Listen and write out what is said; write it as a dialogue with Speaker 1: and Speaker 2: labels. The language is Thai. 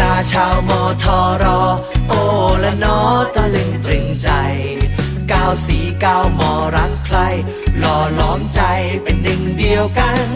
Speaker 1: ฬาชาวมอทอรอ โอละนอตะลึงตรึงใจก้าวสีก้าวมอรักใคร หล่อล้อมใจเป็นหนึ่งเดียวกัน